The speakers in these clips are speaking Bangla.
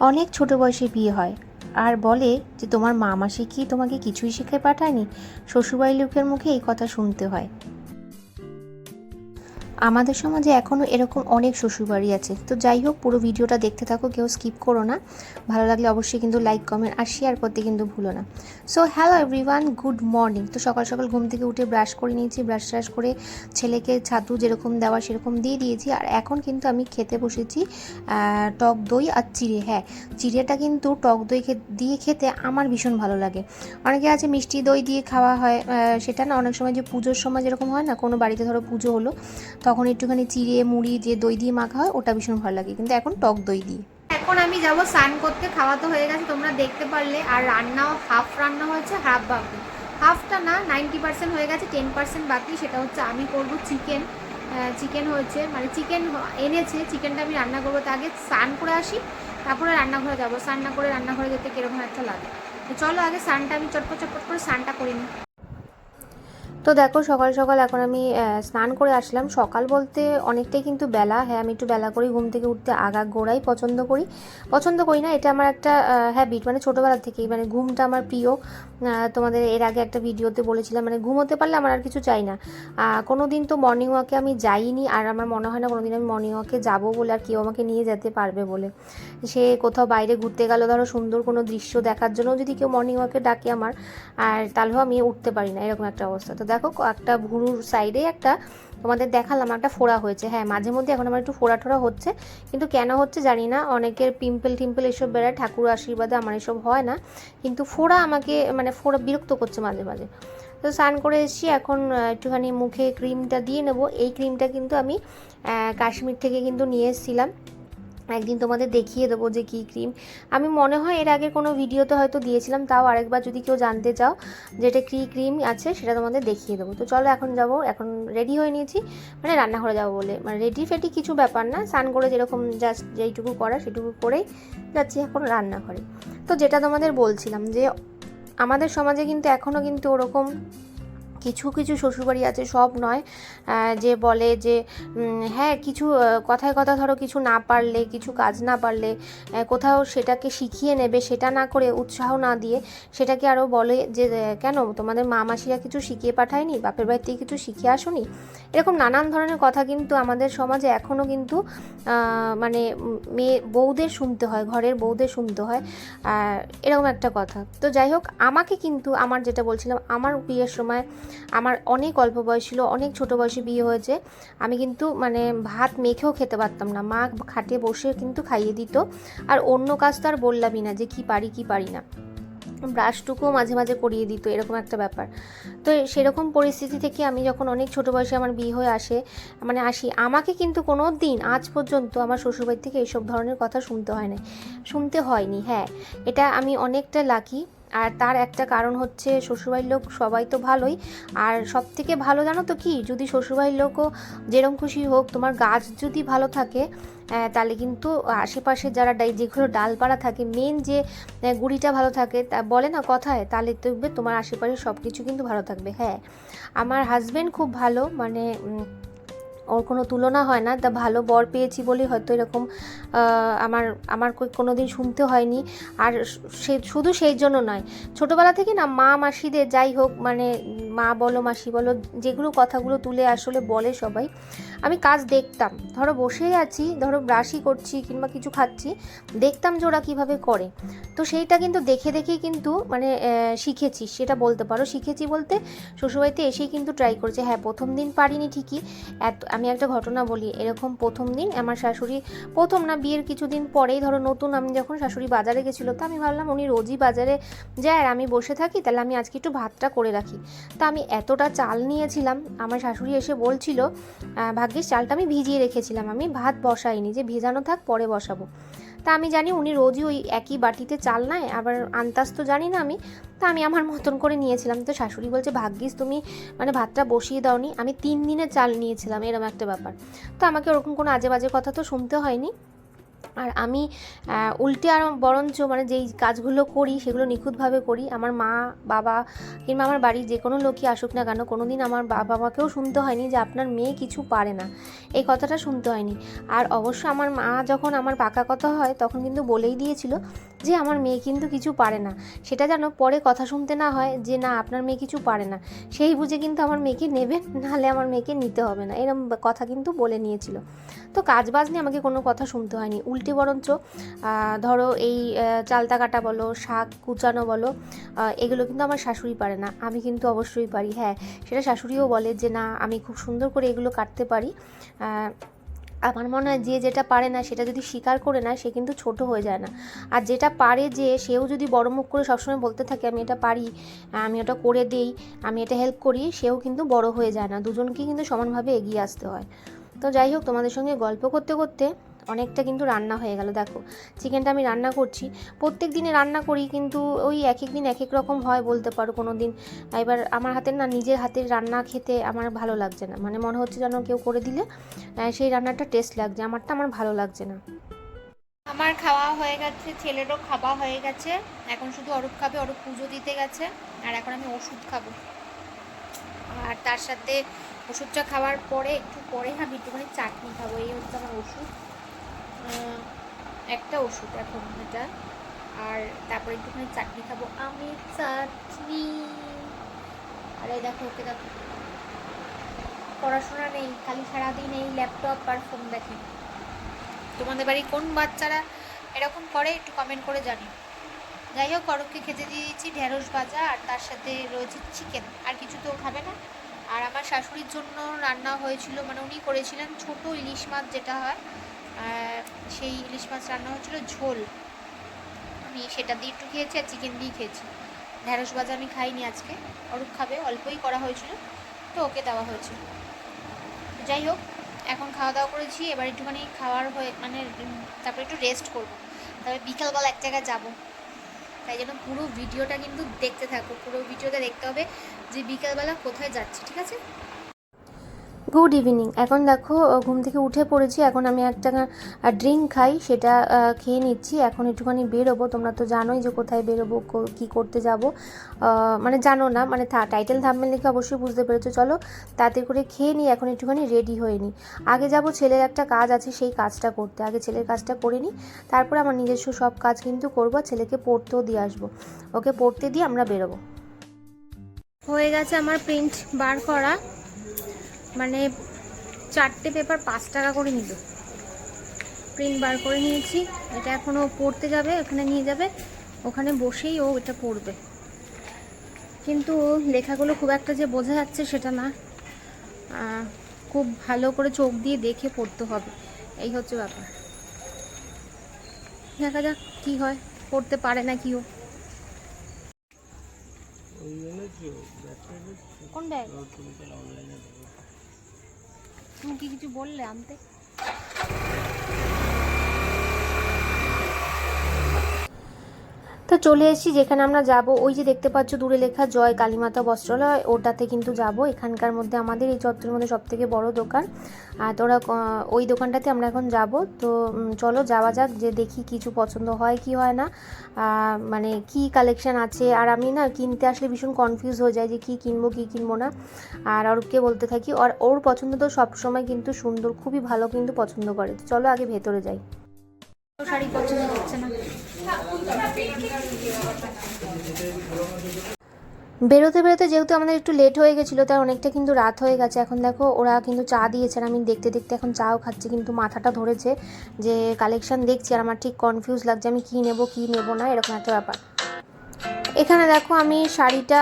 অনেক ছোট বয়সে বিয়ে হয়। আর বলে যে, তোমার মা মাসি কি তোমাকে কিছুই শিখে পাঠায়নি? শ্বশুরবাড়ির লোকের মুখে এই কথা শুনতে হয়। আমাদের সমাজে এখনও এরকম অনেক শ্বশুরবাড়ি আছে। তো যাই হোক, পুরো ভিডিওটা দেখতে থাকো, কেউ স্কিপ করো না। ভালো লাগলে অবশ্যই কিন্তু লাইক কমেন্ট আর শেয়ার করতে কিন্তু ভুলো না। So hello everyone good morning তো সকাল সকাল ঘুম থেকে উঠে ব্রাশ করে নিয়েছি ব্রাশ ট্রাশ করে ছেলেকে ছাতু যেরকম দেওয়া সেরকম দিয়ে দিয়েছি। আর এখন কিন্তু আমি খেতে বসেছি টক দই আর চিড়ে। হ্যাঁ চিড়েটা কিন্তু টক দই দিয়ে খেতে আমার ভীষণ ভালো লাগে। অনেকে আছে মিষ্টি দই দিয়ে খাওয়া হয় সেটা না, অনেক সময় যে পুজোর সময় যেরকম হয় না, কোনো বাড়িতে ধরো পুজো হলো তখন একটুখানি চিড়ে, মুড়ি যে দই দিয়ে মাখা হয়, ওটা ভীষণ ভালো লাগে। কিন্তু এখন টক দই দিয়ে এখন আমি যাব স্নান করতে, খাওয়া তো হয়ে গেছে, তোমরা দেখতে পারলে। আর রান্নাও হাফ রান্না হয়েছে হাফ বাকি। হাফটা না নাইনটি পার্সেন্ট হয়ে গেছে টেন পার্সেন্ট বাকি, সেটা হচ্ছে আমি করব চিকেন চিকেন হয়েছে মানে চিকেন এনেছে চিকেনটা আমি রান্না করব, তো আগে স্নান করে আসি, তারপরে রান্নাঘরে যাব। স্নান না করে রান্নাঘরে যেতে কীরকম একটা লাগে। তো চলো আগে স্নানটা, আমি চটপট চটপট করে স্নানটা করে নিই তো দেখো, সকাল সকাল এখন আমি স্নান করে আসলাম। সকাল বলতে অনেকটাই কিন্তু বেলা। হ্যাঁ আমি একটু বেলা করি ঘুম থেকে উঠতে আগা গোড়াই পছন্দ করি। পছন্দ করি না, এটা আমার একটা হ্যাবিট মানে ছোটোবেলা থেকেই। মানে ঘুমটা আমার প্রিয়। তোমাদের এর আগে একটা ভিডিওতে বলেছিলাম মানে ঘুমোতে পারলে আমার আর কিছু চাই না। কোনো দিন তো মর্নিং ওয়াকে আমি যাইনি, আর আমার মনে হয় না কোনো দিন আমি মর্নিং ওয়াকে যাব বলে আর কেউ আমাকে নিয়ে যেতে পারবে বলে। সে কোথাও বাইরে ঘুরতে গেল, ধরো সুন্দর কোনো দৃশ্য দেখার জন্য যদি কেউ মর্নিং ওয়াকে ডাকে আমার, আর তাহলেও আমি উঠতে পারি না, এরকম একটা অবস্থা। তো দেখো একটা ভুরুর সাইডে একটা তোমাদের দেখালাম, একটা ফোড়া হয়েছে। হ্যাঁ মাঝে মধ্যে এখন আমার একটু ফোড়া টোড়া হচ্ছে, কিন্তু কেন হচ্ছে জানি না, অনেকের পিম্পল টিম্পল এসব বেড়ায়, ঠাকুর আশীর্বাদে আমার এসব হয় না, কিন্তু ফোড়া আমাকে মানে ফোড়া বিরক্ত করছে মাঝে মাঝে। তো স্নান করে এসেছি, এখন একটুখানি মুখে ক্রিমটা দিয়ে নেব। এই ক্রিমটা কিন্তু আমি কাশ্মীর থেকে কিন্তু নিয়ে এসেছিলাম। একদিন তোমাদের দেখিয়ে দেবো যে কী ক্রিম আমি মনে হয় এর আগে কোনো ভিডিওতে হয়তো দিয়েছিলাম, তাও আরেকবার যদি কেউ জানতে চাও যেটা কী ক্রিম আছে সেটা তোমাদের দেখিয়ে দেবো। তো চলো এখন যাব, এখন রেডি হয়ে নিয়েছি মানে রান্নাঘরে যাব বলে। মানে রেডি ফেডি কিছু ব্যাপার না, স্নান করে যেরকম জাস্ট যেইটুকু করা সেটুকু করেই যাচ্ছি এখন রান্নাঘরে। তো যেটা তোমাদের বলছিলাম যে আমাদের সমাজে কিন্তু এখনও কিন্তু ওরকম কিছু কিছু শ্বশুরবাড়ি আছে, সব নয় যে বলে যে হ্যাঁ কিছু কথায় কথা ধরো কিছু না পারলে, কিছু কাজ না পারলে কোথাও সেটাকে শিখিয়ে নেবে, সেটা না করে উৎসাহ না দিয়ে সেটাকে আরও বলে যে কেন তোমাদের মা মাসিরা কিছু শিখিয়ে পাঠায়নি, বাপের বাড়ি থেকে কিছু শিখে আসোনি? এরকম নানান ধরনের কথা কিন্তু আমাদের সমাজে এখনও কিন্তু মানে মেয়ে, বউদের শুনতে হয়, ঘরের বউদের শুনতে হয় এরকম একটা কথা। তো যাই হোক, আমাকে কিন্তু, আমার যেটা বলছিলাম, আমার বিয়ের সময় আমার অনেক অল্প বয়স ছিল, অনেক ছোট বয়সে বিয়ে হয়েছে। আমি কিন্তু মানে ভাত মেখেও খেতে পারতাম না। মা খাটে বসে কিন্তু খাইয়ে দিত। আর অন্য কাজ তো আর বললামই না যে কি পারি কি পারি না। ব্রাশটুকুও মাঝে মাঝে করিয়ে দিত, এরকম একটা ব্যাপার। তো সেরকম পরিস্থিতি থেকে আমি যখন অনেক ছোট বয়সে আমার বিয়ে হয়ে আসে মানে আসি, আমাকে কিন্তু কোনো দিন, আজ পর্যন্ত আমার শ্বশুরবাড়ি থেকে এইসব ধরনের কথা শুনতে হয় না শুনতে হয়নি হ্যাঁ। এটা আমি অনেকটা লাকি আর তার একটা কারণ হচ্ছে শ্বশুরবাড়ির লোক সবাই তো ভালোই। আর সব থেকে ভালো জানো তো কি? যদি শ্বশুরবাড়ির লোকও যেরকম খুশি হোক, তোমার গাছ যদি ভালো থাকে তাহলে কিন্তু আশেপাশে যারা ডাই, যেগুলো ডালপালা থাকে মেন যে গুড়িটা ভালো থাকে, তা বলে না কথায়, তাহলে দেখবে তোমার আশেপাশে সব কিছু কিন্তু ভালো থাকবে হ্যাঁ। আমার হাজব্যান্ড খুব ভালো মানে ওর কোনো তুলনা হয় না, তা ভালো বর পেয়েছি বলে হয়তো এরকম আমার আমার কোনো দিন শুনতে হয়নি। আর সে শুধু সেই জন্য নয়, ছোটোবেলা থেকে না মা মাসিদের যাই হোক মানে মা বলো, মাসি বলো, যেগুলো কথাগুলো তুলে আসলে বলে সবাই। আমি কাজ দেখতাম, ধরো বসেই আছি, ধরো ব্রাশই করছি কিংবা কিছু খাচ্ছি, দেখতাম যে ওরা কীভাবে করে। তো সেইটা কিন্তু দেখে দেখেই কিন্তু মানে শিখেছি, সেটা বলতে পারো। শিখেছি বলতে, শ্বশুরবাড়িতে এসেই কিন্তু ট্রাই করেছে। হ্যাঁ প্রথম দিন পারিনি ঠিকই, এত আমি একটা ঘটনা বলি, এরকম প্রথম দিন আমার শাশুড়ি, প্রথম না বিয়ের কিছুদিন পরেই ধরো নতুন আমি যখন শাশুড়ি বাজারে গেছিল, তো আমি ভাবলাম উনি রোজই বাজারে যায় আমি বসে থাকি, তাহলে আমি আজকে একটু ভাতটা করে রাখি। তা আমি এতটা চাল নিয়েছিলাম, আমার শাশুড়ি এসে বলছিল ভাগ্যিস চালটা আমি ভিজিয়ে রেখেছিলাম, আমি ভাত বসাইনি, যে ভেজানো থাক পরে বসাবো। তা আমি জানি উনি রোজই ওই একই বাটিতে চাল নেয়, আবার আন্তাজ তো জানি না আমি, তা আমি আমার মতন করে নিয়েছিলাম। তো শাশুড়ি বলছে, ভাগ্যিস তুমি মানে ভাতটা বসিয়ে দাওনি, আমি তিন দিনে চাল নিয়েছিলাম। এরকম একটা ব্যাপার। তো আমাকে ওরকম কোনো আজে বাজে কথা তো শুনতে হয়নি। আর আমি উল্টে আর বরঞ্চ মানে যেই কাজগুলো করি সেগুলো নিখুঁতভাবে করি। আমার মা, বাবা কিংবা আমার বাড়ির যে কোনো লোকই আসুক না কেন কোনো দিন আমার বাবা মাকেও শুনতে হয়নি যে আপনার মেয়ে কিছু পারে না। এই কথাটা শুনতে হয়নি। আর অবশ্য আমার মা যখন আমার পাকা কথা হয় তখন কিন্তু বলেই দিয়েছিল যে আমার মেয়ে কিন্তু কিছু পারে না। সেটা যেন পরে কথা শুনতে না হয় যে না, আপনার মেয়ে কিছু পারে না। সেই বুঝে কিন্তু আমার মেয়েকে নেবেন নাহলে আমার মেয়েকে নিতে হবে না। এরকম কথা কিন্তু বলে নিয়েছিল। তো কাজ বাজ নিয়ে আমাকে কোনো কথা শুনতে হয়নি। উল্টে বরঞ্চ ধরো এই চালতা কাটা বলো, শাক কুচানো বলো এগুলো কিন্তু আমার শাশুড়ি পারে না। আমি কিন্তু অবশ্যই পারি। হ্যাঁ সেটা শাশুড়িও বলে যে না, আমি খুব সুন্দর করে এগুলো কাটতে পারি। আমার মনে হয় যে যেটা পারে না সেটা যদি স্বীকার করে না সে কিন্তু ছোট হয়ে যায় না। আর যেটা পারে যে সেও যদি বড় মুখ করে সবসময় বলতে থাকে আমি এটা পারি আমি ওটা করে দেই আমি এটা হেল্প করি সেও কিন্তু বড় হয়ে যায় না। দুজনকেই কিন্তু সমানভাবে এগিয়ে আসতে হয়। তো যাই হোক তোমাদের সঙ্গে গল্প করতে করতে অনেকটা কিন্তু রান্না হয়ে গেল, দেখো। চিকেনটা আমি রান্না করছি। প্রত্যেক দিনে রান্না করি, কিন্তু ওই এক এক দিন এক এক রকম হয় বলতে পারো কোনো দিন এবার আমার হাতের না, নিজের হাতের রান্না খেতে আমার ভালো লাগছে না। মানে মনে হচ্ছে যেন কেউ করে দিলে সেই রান্নাটা টেস্ট লাগছে, আমারটা আমার ভালো লাগছে না। আমার খাওয়া হয়ে গেছে, ছেলেরও খাওয়া হয়ে গেছে। এখন শুধু অরূপ খাবে, অরূপ পুজো দিতে গেছে, আর এখন আমি ওষুধ খাব। আর তার সাথে ওষুধটা খাওয়ার পরে, একটু পরে আমি একটুখানি চাটনি খাব, এই হচ্ছে আমার ওষুধ। একটা ওষুধ এখন এটা। আর তারপরে একটুখানি চাটনি খাব। আমি চাটনি। আর এই দেখো, ওকে দেখো। পড়াশোনা নেই, খালি সারাদিন এই ল্যাপটপ আর ফোন দেখে। তোমাদের বাড়ি কোন বাচ্চারা এরকম করে, একটু কমেন্ট করে জানিও। যাই হোক করককে খেতে দিয়ে দিয়েছি ঢেঁড়স ভাজা, আর তার সাথে রয়েছে চিকেন আর কিছু তো খাবে না। আর আমার শাশুড়ির জন্য রান্না হয়েছিল মানে উনি করেছিলেন ছোট ইলিশ মাছ, যেটা হয়। সেই ইলিশ মাছ রান্না হয়েছিল ঝোল। আমি সেটা দিয়ে একটু খেয়েছি আর চিকেন দিয়ে খেয়েছি। ঢেঁড়স ভাজা আমি খাইনি আজকে। অরূপ খাবে, অল্পই করা হয়েছিল, তো ওকে দেওয়া হয়েছিল। যাই হোক, এখন খাওয়া দাওয়া করেছি, এবার একটুখানি খাওয়ার হয়ে মানে তারপরে একটু রেস্ট করব। তারপরে বিকালবেলা এক জায়গায় যাব। তাই জন্য পুরো ভিডিওটা কিন্তু দেখতে থাকো। পুরো ভিডিওটা দেখতে হবে যে বিকালবেলা কোথায় যাচ্ছি, ঠিক আছে? গুড ইভিনিং এখন দেখো ঘুম থেকে উঠে পড়েছি। এখন আমি একটা ড্রিঙ্ক খাই, সেটা খেয়ে নিচ্ছি। এখন একটুখানি বেরোবো। তোমরা তো জানোই যে কোথায় বেরোবো, কো- করতে যাব। মানে জানো না মানে টাইটেল থাম্বেল লিখে অবশ্যই বুঝতে পেরেছ। চলো তাড়াতাড়ি করে খেয়ে নিই এখন একটুখানি রেডি হয়ে নিই আগে যাব ছেলের একটা কাজ আছে, সেই কাজটা করতে। আগে ছেলের কাজটা করে নিই তারপরে আমার নিজস্ব সব কাজ কিন্তু করব ছেলেকে পড়তেও দিয়ে আসব। ওকে পড়তে দিয়ে আমরা বেরোবো। হয়ে গেছে আমার প্রিন্ট বার করা। মানে চারটে পেপার পাঁচ টাকা করে নিল। প্রিন্ট বার করে নিয়েছি। এটা এখনও পড়তে যাবে ওখানে নিয়ে যাবে। ওখানে বসেই ও এটা পড়বে। কিন্তু লেখাগুলো খুব একটা যে বোঝা যাচ্ছে সেটা না। খুব ভালো করে চোখ দিয়ে দেখে পড়তে হবে। এই হচ্ছে ব্যাপার। দেখা যাক কী হয়। পড়তে পারে না কি ও কোন ব্যাগ তুমি কি কিছু বললে আনতে? তো চলে এসেছি, যেখানে আমরা যাব। ওই যে দেখতে পাচ্ছ, দূরে লেখা জয় কালীমাতা বস্ত্রালয়, ওটাতে কিন্তু যাব। এখানকার মধ্যে আমাদের এই চত্বরের মধ্যে সব থেকে বড় দোকান। আর তোরা ওই দোকানটাতে আমরা এখন যাব। তো চলো, যাওয়া যাক, যে দেখি কিছু পছন্দ হয়, কি হয় না। মানে কি কালেকশন আছে? আর আমি না কিনতে আসলে ভীষণ কনফিউজ হয়ে যায় যে কি কিনবো কি কিনবো না। আর অরূপকে বলতে থাকি আর ওর পছন্দ তো সবসময় কিন্তু সুন্দর, খুবই ভালো কিন্তু পছন্দ করে। চলো, আগে ভেতরে যাই। বেরোতে বেরোতে যেহেতু আমাদের একটু লেট হয়ে গেছিল তাই অনেকটা কিন্তু রাত হয়ে গেছে। এখন দেখো, ওরা কিন্তু চা দিয়েছে আমি দেখতে দেখতে এখন চাও খাচ্ছি, কিন্তু মাথাটা ধরেছে যে কালেকশন দেখছি আর আমার ঠিক কনফিউজ লাগছে, আমি কী নেব কী নেব না, এরকম একটা ব্যাপার। এখানে দেখো, আমি শাড়িটা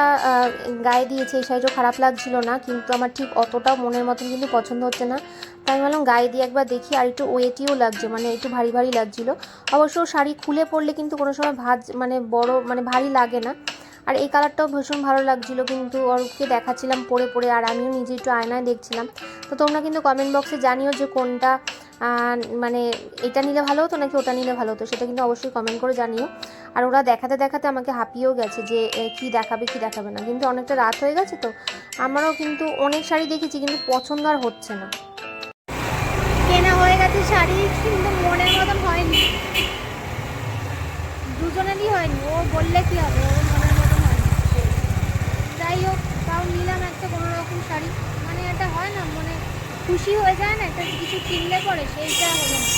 গায়ে দিয়েছি, এই শাড়িটাও খারাপ লাগছিল না, কিন্তু আমার ঠিক অতটাও মনের মতন কিন্তু পছন্দ হচ্ছে না। আমি বললাম গায়ে দিয়ে একবার দেখি, আর একটু ওয়েটিও লাগছে মানে একটু ভারী ভারী লাগছিল। অবশ্য শাড়ি খুলে পরলে কিন্তু কোনো সময় ভাজ মানে বড় মানে ভারী লাগে না। আর এই কালারটাও ভীষণ ভালো লাগছিল, কিন্তু অরূপকে দেখাচ্ছিলাম পরে পরে, আর আমিও নিজে একটু আয়নায় দেখছিলাম। তো তোমরা কিন্তু কমেন্ট বক্সে জানিও যে কোনটা মানে এটা নিলে ভালো হতো নাকি ওটা নিলে ভালো হতো, সেটা কিন্তু অবশ্যই কমেন্ট করে জানিও। আর ওরা দেখাতে দেখাতে আমাকে হাঁপিয়েও গেছে যে কি দেখাবে কি দেখাবে না। কিন্তু অনেকটা রাত হয়ে গেছে তো, আমারও কিন্তু অনেক শাড়ি দেখেছি, কিন্তু পছন্দ আর হচ্ছে না। যে শাড়ি কিন্তু মনের মতন হয়নি। দুজনেরই হয়নি। ও বললে কি হবে? ও মনের মতন হয়নি। যাই হোক, তাও নিলাম একটা কোনো রকম শাড়ি। মানে এটা হয় না, মনে খুশি হয়ে যায় না একটা কিছু কিনলে পরে সেইটা হলো না।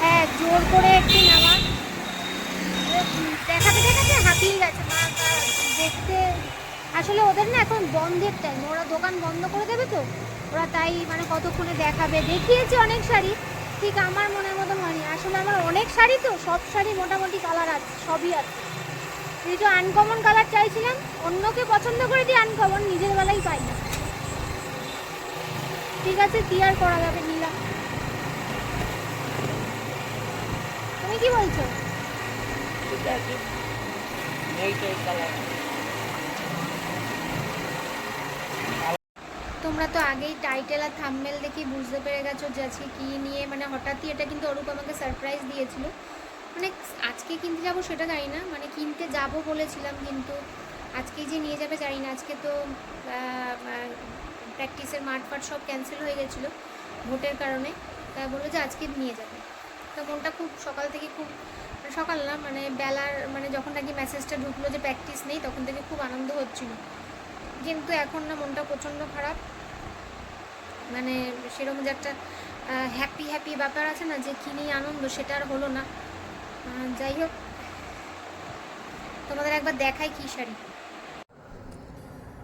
হ্যাঁ জোর করে একটু নামা আসলে ওদের না এখন বন্ধের টাইম ওরা দোকান বন্ধ করে দেবে তো? ওরা তাই মানে কতক্ষণে দেখাবে? দেখিয়েছে অনেক শাড়ি, ঠিক আমার মনের মতো হয়নি। আসলে আমার অনেক শাড়ি তো, সব শাড়ি মোটামুটি কালার আছে, সবই আছে। এই যে আনকমন কালার চাইছিলাম, অন্যকে পছন্দ করে দিই আনকমন নিজের বেলায় পাই না। ঠিক আছে, কি আর করা যাবে নিলাম তুমি কি বলছো ঠিক আছে এইটাই কালার তোমরা তো আগেই টাইটেল আর থামমেল দেখে বুঝতে পেরে গেছো যে আজকে কী নিয়ে মানে হঠাৎই এটা কিন্তু অরূপ আমাকে সারপ্রাইজ দিয়েছিল। মানে আজকে কিনতে যাব সেটা জানি না মানে কিনতে যাব বলেছিলাম কিন্তু আজকে যে নিয়ে যাবে জানি না। আজকে তো প্র্যাকটিসের মাঠ ফাট সব ক্যান্সেল হয়ে গেছিল ভোটের কারণে। তাই বলল যে আজকে নিয়ে যাবে। তো মনটা খুব সকাল থেকে খুব মানে সকাল না মানে বেলার মানে যখন নাকি মেসেজটা ঢুকলো যে প্র্যাকটিস নেই, তখন থেকে খুব আনন্দ হচ্ছিল। কিন্তু এখন না মনটা প্রচণ্ড খারাপ। মানে সেরকম যে একটা হ্যাপি হ্যাপি ব্যাপার আছে না যে কিনেই আনন্দ সেটা আর হলো না। যাই হোক, তোমাদের একবার দেখাই কি শাড়ি।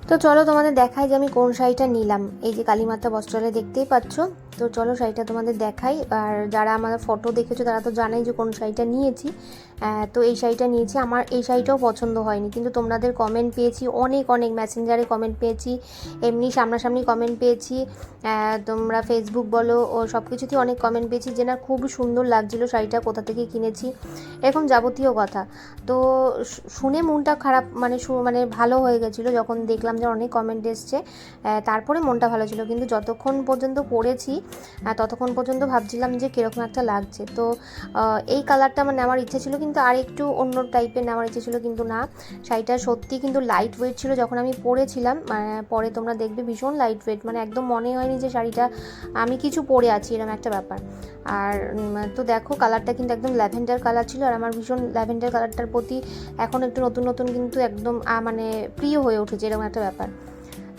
তো চলো তোমাদের দেখাই যে আমি কোন শাড়িটা নিলাম। এই যে কালীমাতা বস্ত্রালয় দেখতেই পাচ্ছ। তো চলো শাড়িটা তোমাদের দেখাই। আর যারা আমাদের ফটো দেখেছ, তারা তো জানাই যে কোন শাড়িটা নিয়েছি। তো এই শাড়িটা নিয়েছি। আমার এই শাড়িটাও পছন্দ হয়নি, কিন্তু তোমাদের কমেন্ট পেয়েছি, অনেক অনেক মেসেঞ্জারে কমেন্ট পেয়েছি, এমনি সামনাসামনি কমেন্ট পেয়েছি। তোমরা ফেসবুক বলো, ও সব কিছুতেই অনেক কমেন্ট পেয়েছি যে না, খুব সুন্দর লাগছিল শাড়িটা, কোথা থেকে কিনেছি। এরকম যাবতীয় কথা। তো শুনে মনটা খারাপ মানে মানে ভালো হয়ে গেছিল যখন দেখলাম যে অনেক কমেন্ট এসছে। তারপরে মনটা ভালো ছিল, কিন্তু যতক্ষণ পর্যন্ত পড়েছি ততক্ষণ পর্যন্ত ভাবছিলাম যে কীরকম একটা লাগছে। তো এই কালারটা আমার নেওয়ার ইচ্ছে ছিল কিন্তু আর একটু অন্য টাইপের নেওয়ার ইচ্ছে ছিল কিন্তু না। শাড়িটা সত্যি কিন্তু লাইট ওয়েট ছিল যখন আমি পরেছিলাম আহ, পরে তোমরা দেখবে ভীষণ লাইট ওয়েট মানে একদম মনে হয়নি যে শাড়িটা আমি কিছু পরে আছি এরকম একটা ব্যাপার। আর তো দেখো কালারটা কিন্তু একদম ল্যাভেন্ডার কালার ছিল আর আমার ভীষণ ল্যাভেন্ডার কালারটার প্রতি এখন একটু নতুন নতুন কিন্তু একদম মানে প্রিয় হয়ে উঠেছে এরকম একটা ব্যাপার।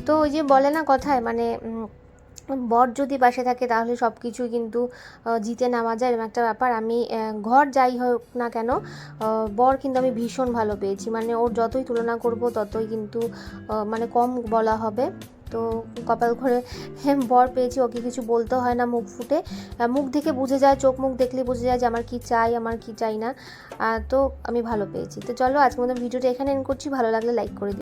তো ওই যে বলে না কথায় মানে বর যদি পাশে থাকে তাহলে সব কিছুই কিন্তু জিতে নেওয়া যায় এরকম একটা ব্যাপার। আমি ঘর যাই হোক না কেন বর কিন্তু আমি ভীষণ ভালো পেয়েছি। মানে ওর যতই তুলনা করব ততই কিন্তু মানে কম বলা হবে। তো কপাল করে বর পেয়েছি, ওকে কিছু বলতে হয় না মুখ ফুটে। মুখ দেখে বুঝে যায়, চোখ মুখ দেখলে বুঝে যায় যে আমার কি চাই, আমার কি চাই না। তো আমি ভালো পেয়েছি। তো চলো আজকের মতো ভিডিওটা এখানে এন্ড করছি। ভালো লাগলে লাইক করে